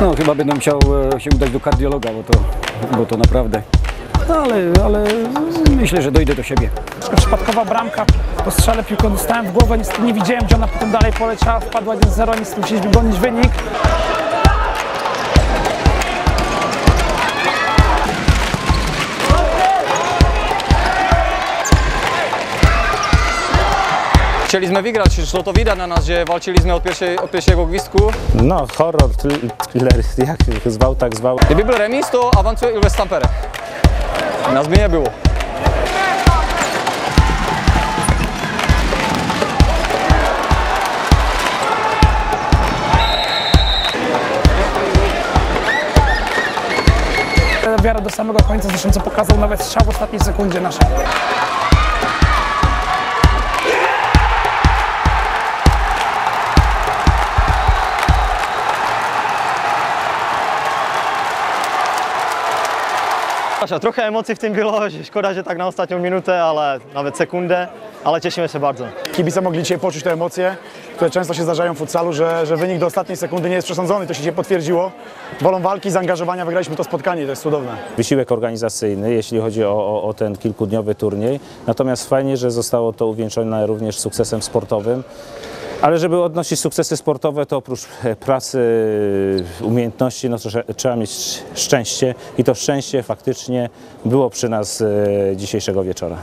No chyba będę musiał e, się udać do kardiologa, bo to, bo to naprawdę. No ale, ale myślę, że dojdę do siebie. Przypadkowa bramka, po strzale piłką dostałem w głowę, nie widziałem, gdzie ona potem dalej poleciała, wpadła 1-0, niestety musieliśmy gonić wynik. Chcieliśmy wygrać, szło to widać na nas, że walczyliśmy od, pierwszej, od pierwszego gwizdku. No, horror, thr- thriller, jak zwał, tak zwał. Gdyby był remis, to awansuje Ilves Tampere. Nas by nie było. Wiara do samego końca, zresztą co pokazał nawet strzał w ostatniej sekundzie naszej. Kasia, trochę emocji w tym było, że szkoda, że tak na ostatnią minutę, ale nawet sekundę, ale cieszymy się bardzo. Kibice mogli dzisiaj poczuć te emocje, które często się zdarzają w futsalu, że, że wynik do ostatniej sekundy nie jest przesądzony. To się dzisiaj potwierdziło. Wolą walki, zaangażowania wygraliśmy to spotkanie, to jest cudowne. Wysiłek organizacyjny, jeśli chodzi o, o, o ten kilkudniowy turniej. Natomiast fajnie, że zostało to uwieńczone również sukcesem sportowym. Ale żeby odnosić sukcesy sportowe, to oprócz e, pracy, e, umiejętności, no trzeba mieć szczęście i to szczęście faktycznie było przy nas e, dzisiejszego wieczora.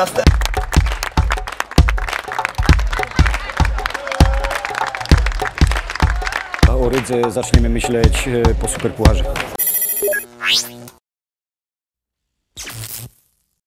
Następ... O rydze zaczniemy myśleć e, po superpuarze.